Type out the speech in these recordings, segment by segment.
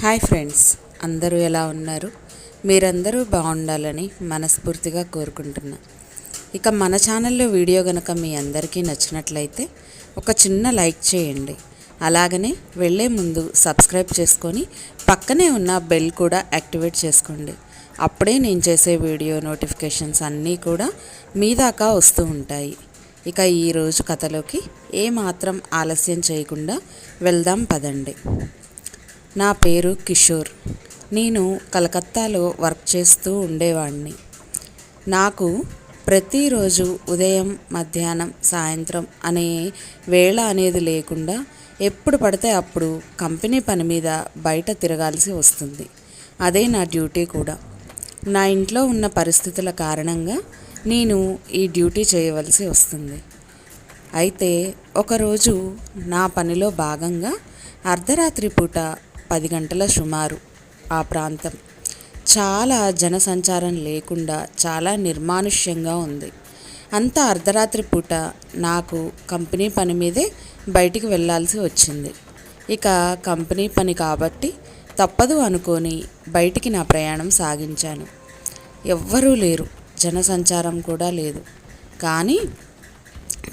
Hi friends అందరూ ఎలా ఉన్నారు? మీరందరూ బాగుండాలని మనస్ఫూర్తిగా కోరుకుంటున్నా. ఇక మన ఛానల్లో వీడియో కనుక మీ అందరికీ నచ్చినట్లయితే ఒక చిన్న లైక్ చేయండి. అలాగనే వెళ్ళే ముందు సబ్స్క్రైబ్ చేసుకొని పక్కనే ఉన్న బెల్ కూడా యాక్టివేట్ చేసుకోండి. అప్పుడే నేను చేసే వీడియో నోటిఫికేషన్స్ అన్నీ కూడా మీ దాకా వస్తూ ఉంటాయి. ఇక ఈరోజు కథలోకి ఏమాత్రం ఆలస్యం చేయకుండా వెళ్దాం పదండి. నా పేరు కిషోర్. నేను కలకత్తాలో వర్క్ చేస్తూ ఉండేవాడిని. నాకు ప్రతిరోజు ఉదయం మధ్యాహ్నం సాయంత్రం అనే వేళ అనేది లేకుండా ఎప్పుడు పడితే అప్పుడు కంపెనీ పని మీద బయట తిరగాల్సి వస్తుంది. అదే నా డ్యూటీ కూడా. నా ఇంట్లో ఉన్న పరిస్థితుల కారణంగా నేను ఈ డ్యూటీ చేయవలసి వస్తుంది. అయితే ఒకరోజు నా పనిలో భాగంగా అర్ధరాత్రి పూట పది గంటల సుమారు ఆ ప్రాంతం. చాలా జనసంచారం లేకుండా చాలా నిర్మానుష్యంగా ఉంది. అంత అర్ధరాత్రి పూట నాకు కంపెనీ పని మీదే బయటికి వెళ్ళాల్సి వచ్చింది. ఇక కంపెనీ పని కాబట్టి తప్పదు అనుకొని బయటికి నా ప్రయాణం సాగించాను. ఎవ్వరూ లేరు. జనసంచారం కూడా లేదు. కానీ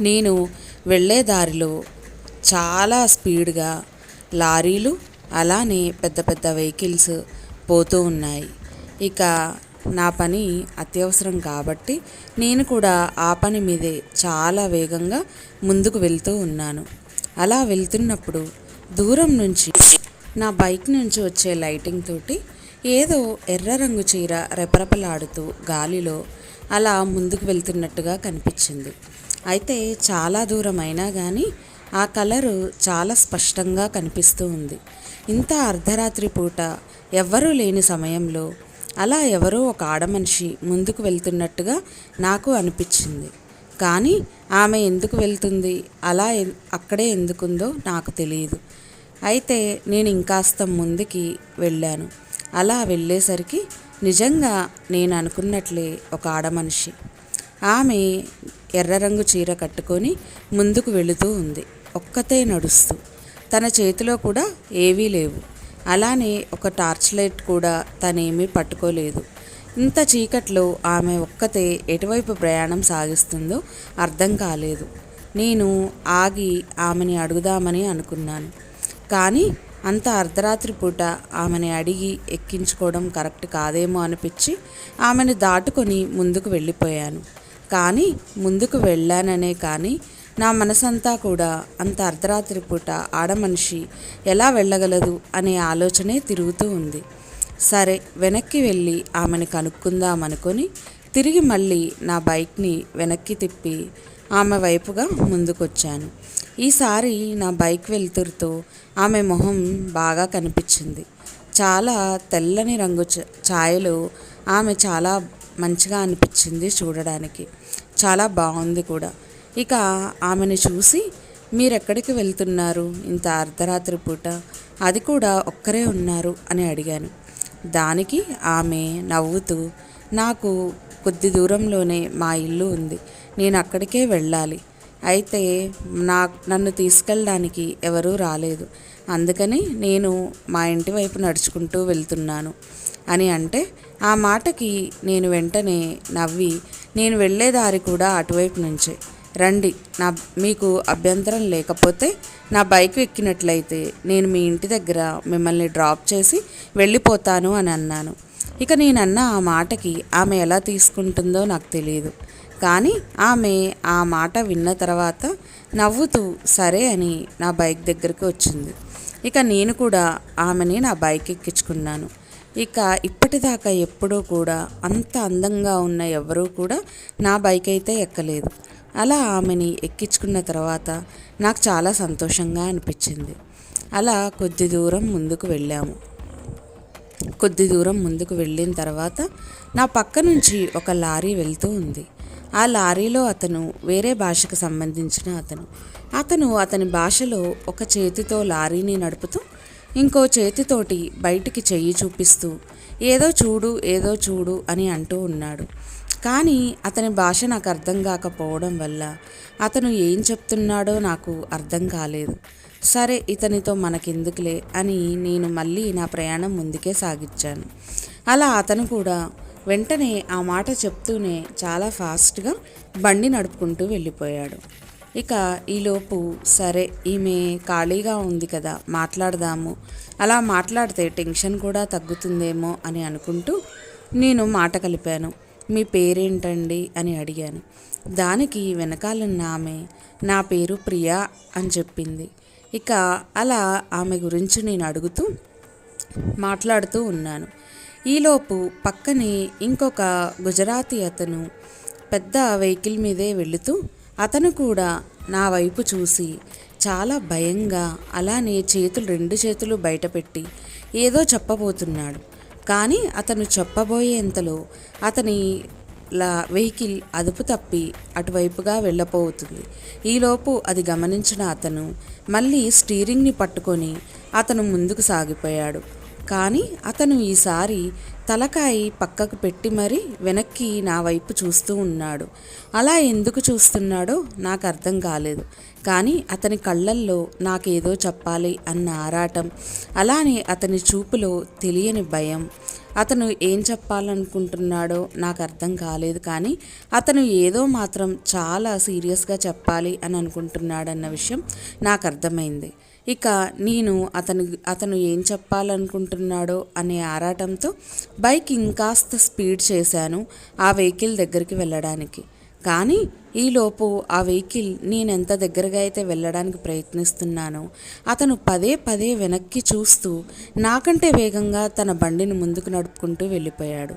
నేను వెళ్ళే దారిలో చాలా స్పీడ్గా లారీలు అలానే పెద్ద పెద్ద వెహికల్స్ పోతూ ఉన్నాయి. ఇక నా పని అత్యవసరం కాబట్టి నేను కూడా ఆ పని మీదే చాలా వేగంగా ముందుకు వెళ్తూ ఉన్నాను. అలా వెళ్తున్నప్పుడు దూరం నుంచి నా బైక్ నుంచి వచ్చే లైటింగ్ తోటి ఏదో ఎర్ర రంగు చీర రెపరెపలాడుతూ గాలిలో అలా ముందుకు వెళ్తున్నట్టుగా కనిపించింది. అయితే చాలా దూరం అయినా కానీ ఆ కలరు చాలా స్పష్టంగా కనిపిస్తూ ఉంది. ఇంత అర్ధరాత్రి పూట ఎవ్వరూ లేని సమయంలో అలా ఎవరో ఒక ఆడమనిషి ముందుకు వెళ్తున్నట్టుగా నాకు అనిపించింది. కానీ ఆమె ఎందుకు వెళ్తుంది? అలా అక్కడే ఎందుకుందో నాకు తెలియదు. అయితే నేను ఇంకాస్త ముందుకి వెళ్ళాను. అలా వెళ్ళేసరికి నిజంగా నేను అనుకున్నట్లే ఒక ఆడమనిషి. ఆమె ఎర్ర రంగు చీర కట్టుకొని ముందుకు వెళుతూ ఉంది. ఒక్కతే నడుస్తూ. తన చేతిలో కూడా ఏవీ లేవు. అలానే ఒక టార్చ్ లైట్ కూడా తనేమీ పట్టుకోలేదు. ఇంత చీకట్లో ఆమె ఒక్కతే ఎటువైపు ప్రయాణం సాగిస్తుందో అర్థం కాలేదు. నేను ఆగి ఆమెని అడుగుదామని అనుకున్నాను. కానీ అంత అర్ధరాత్రి పూట ఆమెని అడిగి ఎక్కించుకోవడం కరెక్ట్ కాదేమో అనిపించి ఆమెను దాటుకొని ముందుకు వెళ్ళిపోయాను. కానీ ముందుకు వెళ్ళాననే కానీ నా మనసంతా కూడా అంత అర్ధరాత్రి పూట ఆడమనిషి ఎలా వెళ్ళగలదు అనే ఆలోచనే తిరుగుతూ ఉంది. సరే వెనక్కి వెళ్ళి ఆమెను కనుక్కుందాం అనుకొని తిరిగి మళ్ళీ నా బైక్ని వెనక్కి తిప్పి ఆమె వైపుగా ముందుకొచ్చాను. ఈసారి నా బైక్ వెలుతురుతో ఆమె మొహం బాగా కనిపించింది. చాలా తెల్లని రంగు ఛాయలు ఆమె చాలా మంచిగా అనిపించింది చూడడానికి. చాలా బాగుంది కూడా. ఇక ఆమెను చూసి మీరెక్కడికి వెళ్తున్నారు? ఇంత అర్ధరాత్రి పూట. అది కూడా ఒక్కరే ఉన్నారు అని అడిగాను. దానికి ఆమె నవ్వుతూ నాకు కొద్ది దూరంలోనే మా ఇల్లు ఉంది. నేను అక్కడికే వెళ్ళాలి. అయితే నా నన్ను తీసుకెళ్ళడానికి ఎవరూ రాలేదు. అందుకని నేను మా ఇంటి వైపు నడుచుకుంటూ వెళ్తున్నాను అని అంటే ఆ మాటకి నేను వెంటనే నవ్వి నేను వెళ్ళే దారి కూడా అటువైపు నుంచే. రండి. నా మీకు అభ్యంతరం లేకపోతే నా బైక్ ఎక్కినట్లయితే నేను మీ ఇంటి దగ్గర మిమ్మల్ని డ్రాప్ చేసి వెళ్ళిపోతాను అని అన్నాను. ఇక నేనన్న ఆ మాటకి ఆమె ఎలా తీసుకుంటుందో నాకు తెలియదు కానీ ఆమె ఆ మాట విన్న తర్వాత నవ్వుతూ సరే అని నా బైక్ దగ్గరికి వచ్చింది. ఇక నేను కూడా ఆమెని నా బైక్ ఎక్కించుకున్నాను. ఇక ఇప్పటిదాకా ఎప్పుడూ కూడా అంత అందంగా ఉన్న ఎవరూ కూడా నా బైక్ అయితే ఎక్కలేదు. అలా ఆమెని ఎక్కించుకున్న తర్వాత నాకు చాలా సంతోషంగా అనిపించింది. అలా కొద్ది దూరం ముందుకు వెళ్ళాము. కొద్ది దూరం ముందుకు వెళ్ళిన తర్వాత నా పక్క నుంచి ఒక లారీ వెళ్తూ ఉంది. ఆ లారీలో అతను వేరే భాషకు సంబంధించిన అతను. అతను అతని భాషలో ఒక చేతితో లారీని నడుపుతూ ఇంకో చేతితోటి బయటికి చెయ్యి చూపిస్తూ ఏదో చూడు ఏదో చూడు అని అంటూ ఉన్నాడు. కానీ అతని భాష నాకు అర్థం కాకపోవడం వల్ల అతను ఏం చెప్తున్నాడో నాకు అర్థం కాలేదు. సరే ఇతనితో మనకెందుకులే అని నేను మళ్ళీ నా ప్రయాణం ముందుకే సాగించాను. అలా అతను కూడా వెంటనే ఆ మాట చెప్తూనే చాలా ఫాస్ట్గా బండి నడుపుకుంటూ వెళ్ళిపోయాడు. ఇక ఈలోపు సరే ఈమె ఖాళీగా ఉంది కదా మాట్లాడదాము. అలా మాట్లాడితే టెన్షన్ కూడా తగ్గుతుందేమో అని అనుకుంటూ నేను మాట కలిపాను. మీ పేరేంటండి అని అడిగాను. దానికి వెనకాలన్న ఆమె నా పేరు ప్రియా అని చెప్పింది. ఇక అలా ఆమె గురించి నేను అడుగుతూ మాట్లాడుతూ ఉన్నాను. ఈలోపు పక్కనే ఇంకొక గుజరాతీ అతను పెద్ద వెహికల్ మీదే వెళుతూ అతను కూడా నా వైపు చూసి చాలా భయంగా అలానే చేతులు రెండు చేతులు బయటపెట్టి ఏదో చెప్పబోతున్నాడు. కానీ అతను చెప్పబోయేంతలో అతని లా వెహికల్ అదుపు తప్పి అటువైపుగా వెళ్ళబోతుంది ఈలోపు అది గమనించిన అతను మళ్ళీ స్టీరింగ్ని పట్టుకొని అతను ముందుకు సాగిపోయాడు. కానీ అతను ఈసారి తలకాయి పక్కకు పెట్టి మరీ వెనక్కి నా వైపు చూస్తూ ఉన్నాడు. అలా ఎందుకు చూస్తున్నాడో నాకు అర్థం కాలేదు. కానీ అతని కళ్ళల్లో నాకేదో చెప్పాలి అన్న ఆరాటం అలానే అతని చూపులో తెలియని భయం. అతను ఏం చెప్పాలనుకుంటున్నాడో నాకు అర్థం కాలేదు. కానీ అతను ఏదో మాత్రం చాలా సీరియస్గా చెప్పాలి అని అనుకుంటున్నాడన్న విషయం నాకు అర్థమైంది. ఇక నేను అతను అతను ఏం చెప్పాలనుకుంటున్నాడో అనే ఆరాటంతో బైక్ ఇంకాస్త స్పీడ్ చేశాను ఆ వెహికల్ దగ్గరికి వెళ్ళడానికి. కానీ ఈలోపు ఆ వెహికల్ నేను ఎంత దగ్గరగా అయితే వెళ్ళడానికి ప్రయత్నిస్తున్నానో అతను పదే పదే వెనక్కి చూస్తూ నాకంటే వేగంగా తన బండిని ముందుకు నడుపుకుంటూ వెళ్ళిపోయాడు.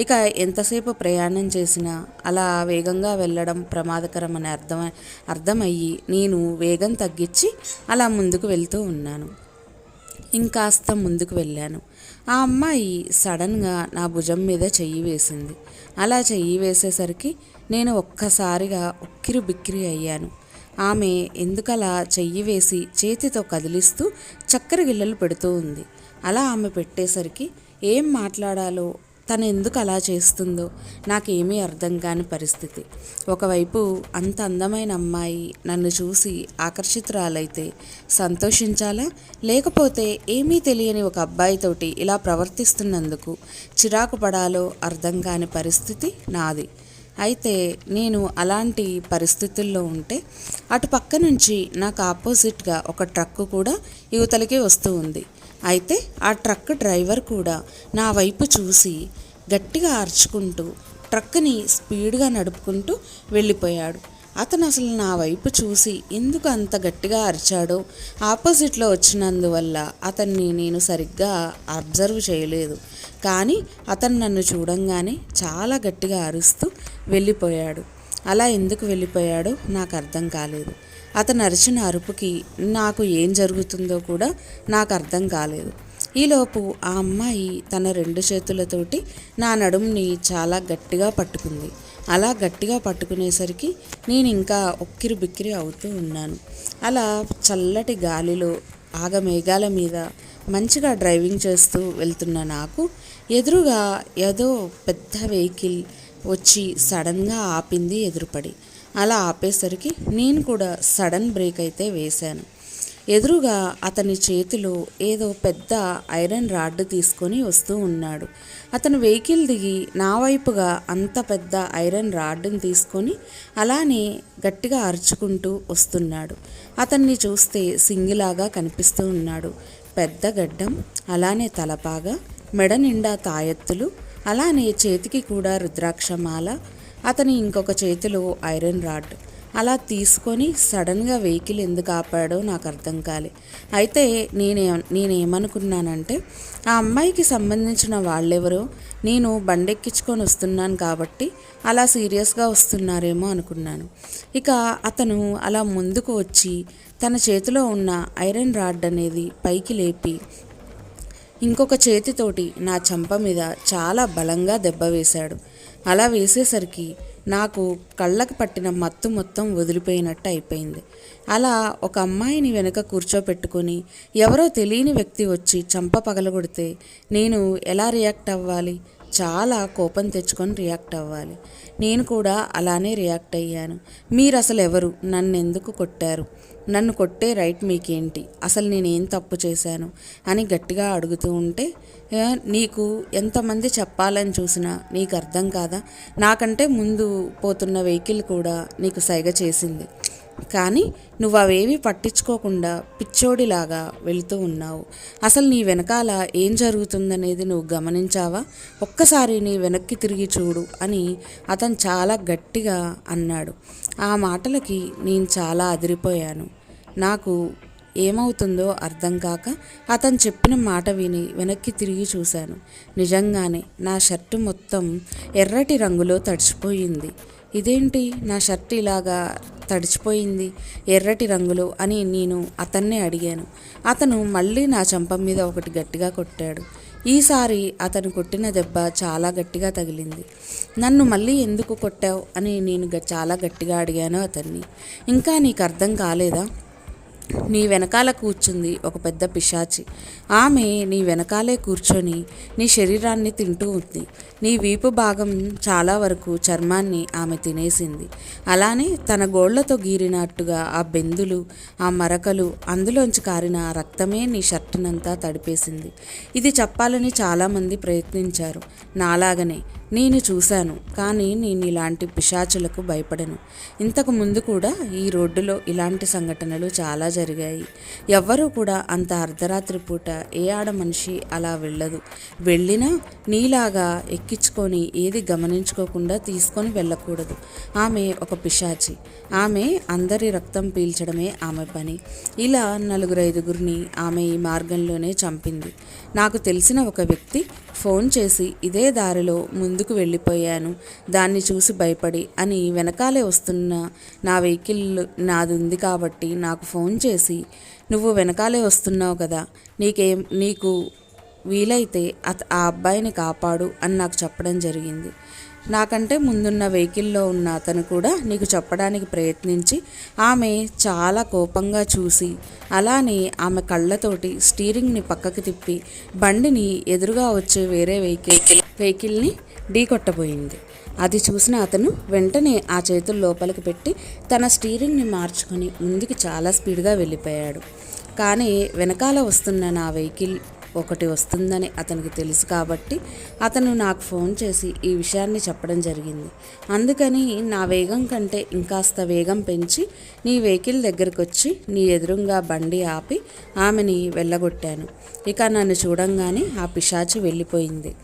ఇక ఎంతసేపు ప్రయాణం చేసినా అలా వేగంగా వెళ్ళడం ప్రమాదకరం అని అర్థం అర్థమయ్యి నేను వేగం తగ్గించి అలా ముందుకు వెళ్తూ ఉన్నాను. ఇంకాస్త ముందుకు వెళ్ళాను. ఆ అమ్మాయి సడన్గా నా భుజం మీద చెయ్యి వేసింది. అలా చెయ్యి వేసేసరికి నేను ఒక్కసారిగా ఉక్కిరి బిక్కిరి అయ్యాను. ఆమె ఎందుకలా చెయ్యి వేసి చేతితో కదిలిస్తూ చక్కెర గిల్లలు పెడుతూ ఉంది. అలా ఆమె పెట్టేసరికి ఏం మాట్లాడాలో తను ఎందుకు అలా చేస్తుందో నాకేమీ అర్థం కాని పరిస్థితి. ఒకవైపు అంత అందమైన అమ్మాయి నన్ను చూసి ఆకర్షితురాలైతే సంతోషించాలా? లేకపోతే ఏమీ తెలియని ఒక అబ్బాయితోటి ఇలా ప్రవర్తిస్తున్నందుకు చిరాకు పడాలో అర్థం కాని పరిస్థితి నాది. అయితే నేను అలాంటి పరిస్థితుల్లో ఉంటే అటు పక్క నుంచి నాకు ఆపోజిట్గా ఒక ట్రక్ కూడా యువతలకి వస్తూ ఉంది. అయితే ఆ ట్రక్ డ్రైవర్ కూడా నా వైపు చూసి గట్టిగా అరుచుకుంటూ ట్రక్ని స్పీడ్గా నడుపుకుంటూ వెళ్ళిపోయాడు. అతను అసలు నా వైపు చూసి ఎందుకు అంత గట్టిగా అరిచాడో ఆపోజిట్లో వచ్చినందువల్ల అతన్ని నేను సరిగ్గా అబ్జర్వ్ చేయలేదు. కానీ అతను నన్ను చూడంగానే చాలా గట్టిగా అరుస్తూ వెళ్ళిపోయాడు. అలా ఎందుకు వెళ్ళిపోయాడో నాకు అర్థం కాలేదు. అతను అరిచిన అరుపుకి నాకు ఏం జరుగుతుందో కూడా నాకు అర్థం కాలేదు. ఈలోపు ఆ అమ్మాయి తన రెండు చేతులతోటి నా నడుముని చాలా గట్టిగా పట్టుకుంది. అలా గట్టిగా పట్టుకునేసరికి నేను ఇంకా ఒక్కిరి బిక్కిరి అవుతూ ఉన్నాను. అలా చల్లటి గాలిలో ఆగమేఘాల మీద మంచిగా డ్రైవింగ్ చేస్తూ వెళ్తున్న నాకు ఎదురుగా ఏదో పెద్ద వెహికల్ వచ్చి సడన్గా ఆపింది ఎదురుపడి. అలా ఆపేసరికి నేను కూడా సడన్ బ్రేక్ అయితే వేశాను. ఎదురుగా అతని చేతిలో ఏదో పెద్ద ఐరన్ రాడ్ తీసుకొని వస్తూ ఉన్నాడు. అతను వెహికల్ దిగి నా వైపుగా అంత పెద్ద ఐరన్ రాడ్ని తీసుకొని అలానే గట్టిగా అరుచుకుంటూ వస్తున్నాడు. అతన్ని చూస్తే సింగిలాగా కనిపిస్తూ ఉన్నాడు. పెద్ద గడ్డం అలానే తలపాగా మెడ నిండా తాయెత్తులు అలానే చేతికి కూడా రుద్రాక్షమాల అతని ఇంకొక చేతిలో ఐరన్ రాడ్. అలా తీసుకొని సడన్గా వెహికల్ ఎందుకు ఆపాడో నాకు అర్థం కాలే. అయితే నేనే నేనేమనుకున్నానంటే ఆ అమ్మాయికి సంబంధించిన వాళ్ళెవరో నేను బండెక్కించుకొని వస్తున్నాను కాబట్టి అలా సీరియస్గా వస్తున్నారేమో అనుకున్నాను. ఇక అతను అలా ముందుకు వచ్చి తన చేతిలో ఉన్న ఐరన్ రాడ్ అనేది పైకి లేపి ఇంకొక చేతితోటి నా చంప మీద చాలా బలంగా దెబ్బ వేశాడు. అలా వేసేసరికి నాకు కళ్ళకు పట్టిన మత్తు మొత్తం వదిలిపోయినట్టు అయిపోయింది. అలా ఒక అమ్మాయిని వెనుక కూర్చోపెట్టుకొని ఎవరో తెలియని వ్యక్తి వచ్చి చంప పగలగొడితే నేను ఎలా రియాక్ట్ అవ్వాలి? చాలా కోపం తెచ్చుకొని రియాక్ట్ అవ్వాలి. నేను కూడా అలానే రియాక్ట్ అయ్యాను. మీరు అసలు ఎవరు నన్ను ఎందుకు కొట్టారు? నన్ను కొట్టే రైట్ మీకేంటి? అసలు నేనేం తప్పు చేశాను? అని గట్టిగా అడుగుతూ ఉంటే నీకు ఎంతమంది చెప్పాలని చూసినా నీకు అర్థం కాదా? నాకంటే ముందు పోతున్న వెహికల్ కూడా నీకు సైగ చేసింది. కానీ నువ్వు అవేవి పట్టించుకోకుండా పిచ్చోడిలాగా వెళుతూ ఉన్నావు. అసలు నీ వెనకాల ఏం జరుగుతుందనేది నువ్వు గమనించావా? ఒక్కసారి నీ వెనక్కి తిరిగి చూడు అని అతను చాలా గట్టిగా అన్నాడు. ఆ మాటలకి నేను చాలా అదిరిపోయాను. నాకు ఏమవుతుందో అర్థం కాక అతను చెప్పిన మాట విని వెనక్కి తిరిగి చూశాను. నిజంగానే నా షర్టు మొత్తం ఎర్రటి రంగులో తడిచిపోయింది ఇదేంటి? నా షర్ట్ ఇలాగా తడిచిపోయింది ఎర్రటి రంగులో అని నేను అతన్నే అడిగాను. అతను మళ్ళీ నా చంప మీద ఒకటి గట్టిగా కొట్టాడు. ఈసారి అతను కొట్టిన దెబ్బ చాలా గట్టిగా తగిలింది. నన్ను మళ్ళీ ఎందుకు కొట్టావు అని నేను చాలా గట్టిగా అడిగాను అతన్ని. ఇంకా నీకు అర్థం కాలేదా? నీ వెనకాల కూర్చుంది ఒక పెద్ద పిశాచి. ఆమె నీ వెనకాలే కూర్చొని నీ శరీరాన్ని తింటూ ఉంది. నీ వీపు భాగం చాలా వరకు చర్మాన్ని ఆమె తినేసింది. అలానే తన గోళ్ళతో గీరినట్టుగా ఆ బెందులు ఆ మరకలు అందులోంచి కారిన ఆ రక్తమే నీ షర్టునంతా తడిపేసింది. ఇది చెప్పాలని చాలామంది ప్రయత్నించారు. నాలాగనే నేను చూశాను కానీ నేను ఇలాంటి పిశాచులకు భయపడను. ఇంతకు ముందు కూడా ఈ రోడ్డులో ఇలాంటి సంఘటనలు చాలా జరిగాయి. ఎవ్వరూ కూడా అంత అర్ధరాత్రి పూట ఏ ఆడ మనిషి అలా వెళ్ళదు. వెళ్ళినా నీలాగా ఎక్కి ఎక్కించుకొని ఏది గమనించుకోకుండా తీసుకొని వెళ్ళకూడదు. ఆమె ఒక పిశాచి. ఆమె అందరి రక్తం పీల్చడమే ఆమె పని. ఇలా నలుగురు ఐదుగురిని ఆమె ఈ మార్గంలోనే చంపింది. నాకు తెలిసిన ఒక వ్యక్తి ఫోన్ చేసి ఇదే దారిలో ముందుకు వెళ్ళిపోయాను. దాన్ని చూసి భయపడి అని వెనకాలే వస్తున్న నా వెహికల్ నాది ఉంది కాబట్టి నాకు ఫోన్ చేసి నువ్వు వెనకాలే వస్తున్నావు కదా. నీకేం నీకు వీలైతే అత ఆ అబ్బాయిని కాపాడు అని నాకు చెప్పడం జరిగింది. నాకంటే ముందున్న వెహికల్లో ఉన్న అతను కూడా నీకు చెప్పడానికి ప్రయత్నించి ఆమె చాలా కోపంగా చూసి అలానే ఆమె కళ్ళతోటి స్టీరింగ్ని పక్కకి తిప్పి బండిని ఎదురుగా వచ్చే వేరే వెహికల్ వెహికల్ని ఢీకొట్టబోయింది అది చూసిన అతను వెంటనే ఆ చేతులు లోపలికి పెట్టి తన స్టీరింగ్ని మార్చుకొని ముందుకు చాలా స్పీడ్గా వెళ్ళిపోయాడు. కానీ వెనకాల వస్తున్న నా వెహికల్ ఒకటి వస్తుందని అతనికి తెలుసు కాబట్టి అతను నాకు ఫోన్ చేసి ఈ విషయాన్ని చెప్పడం జరిగింది. అందుకని నా వేగం కంటే ఇంకాస్త వేగం పెంచి నీ వెహికల్ దగ్గరికి వచ్చి నీ ఎదురుగా బండి ఆపి ఆమెని వెళ్ళగొట్టాను. ఇక నన్ను చూడంగానే ఆ పిశాచి వెళ్ళిపోయింది.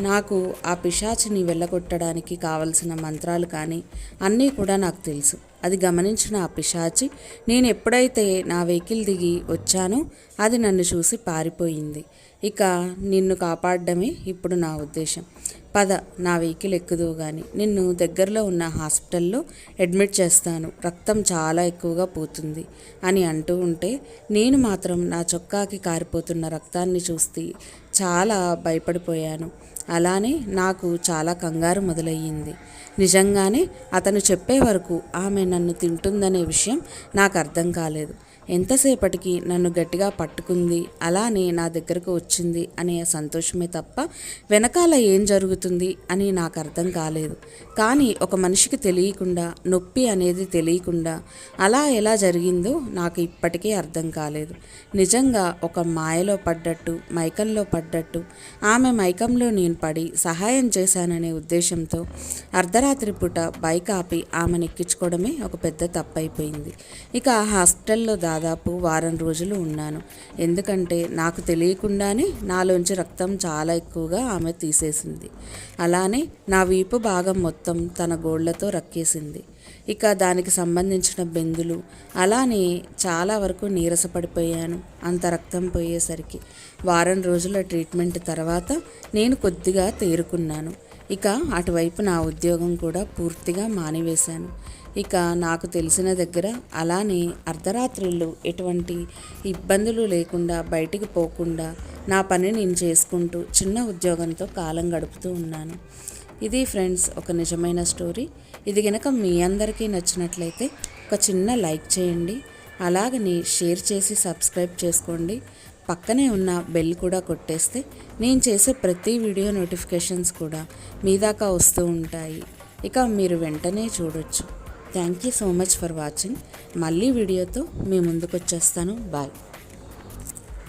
నాకు ఆ పిశాచిని వెళ్ళగొట్టడానికి కావలసిన మంత్రాలు కానీ అన్నీ కూడా నాకు తెలుసు. అది గమనించిన ఆ పిశాచి నేను ఎప్పుడైతే నా వెహికల్ దిగి వచ్చానో అది నన్ను చూసి పారిపోయింది. ఇక నిన్ను కాపాడడమే ఇప్పుడు నా ఉద్దేశం. పద నా వెహికల్ ఎక్కుదు కానీ నిన్ను దగ్గరలో ఉన్న హాస్పిటల్లో అడ్మిట్ చేస్తాను. రక్తం చాలా ఎక్కువగా పోతుంది అని అంటూ ఉంటే నేను మాత్రం నా చొక్కాకి కారిపోతున్న రక్తాన్ని చూస్తే చాలా భయపడిపోయాను. అలానే నాకు చాలా కంగారు మొదలయ్యింది. నిజంగానే అతను చెప్పే వరకు ఆమె నన్ను తింటుందనే విషయం నాకు అర్థం కాలేదు. ఎంతసేపటికి నన్ను గట్టిగా పట్టుకుంది అలానే నా దగ్గరకు వచ్చింది అనే సంతోషమే తప్ప వెనకాల ఏం జరుగుతుంది అని నాకు అర్థం కాలేదు. కానీ ఒక మనిషికి తెలియకుండా నొప్పి అనేది తెలియకుండా అలా ఎలా జరిగిందో నాకు ఇప్పటికీ అర్థం కాలేదు. నిజంగా ఒక మాయలో పడ్డట్టు మైకంలో పడ్డట్టు ఆమె మైకంలో నేను పడి సహాయం చేశాననే ఉద్దేశంతో అర్ధరాత్రి పూట బైక్ ఆపి ఆమెను ఎక్కించుకోవడమే ఒక పెద్ద తప్పైపోయింది. ఇక ఆ హాస్పిటల్లో దాదాపు వారం రోజులు ఉన్నాను. ఎందుకంటే నాకు తెలియకుండానే నాలోంచి రక్తం చాలా ఎక్కువగా ఆమె తీసేసింది. అలానే నా వీపు భాగం మొత్తం తన గోళ్ళతో రక్కేసింది. ఇక దానికి సంబంధించిన బెందులు అలానే చాలా వరకు నీరసపడిపోయాను అంత రక్తం పోయేసరికి. వారం రోజుల ట్రీట్మెంట్ తర్వాత నేను కొద్దిగా తేరుకున్నాను. ఇక అటువైపు నా ఉద్యోగం కూడా పూర్తిగా మానివేశాను. ఇక నాకు తెలిసిన దగ్గర అలానే అర్ధరాత్రులు ఎటువంటి ఇబ్బందులు లేకుండా బయటికి పోకుండా నా పని నేను చేసుకుంటూ చిన్న ఉద్యోగంతో కాలం గడుపుతూ ఉన్నాను. ఇది ఫ్రెండ్స్ ఒక నిజమైన స్టోరీ. ఇది కనుక మీ అందరికీ నచ్చినట్లయితే ఒక చిన్న లైక్ చేయండి. అలాగని షేర్ చేసి సబ్స్క్రైబ్ చేసుకోండి. పక్కనే ఉన్న బెల్ కూడా కొట్టేస్తే నేను చేసే ప్రతి వీడియో నోటిఫికేషన్స్ కూడా మీ దాకా వస్తూ ఉంటాయి. ఇక మీరు వెంటనే చూడొచ్చు. Thank you so much for watching మళ్ళీ వీడియోతో మీ ముందుకు వచ్చేస్తాను బాయ్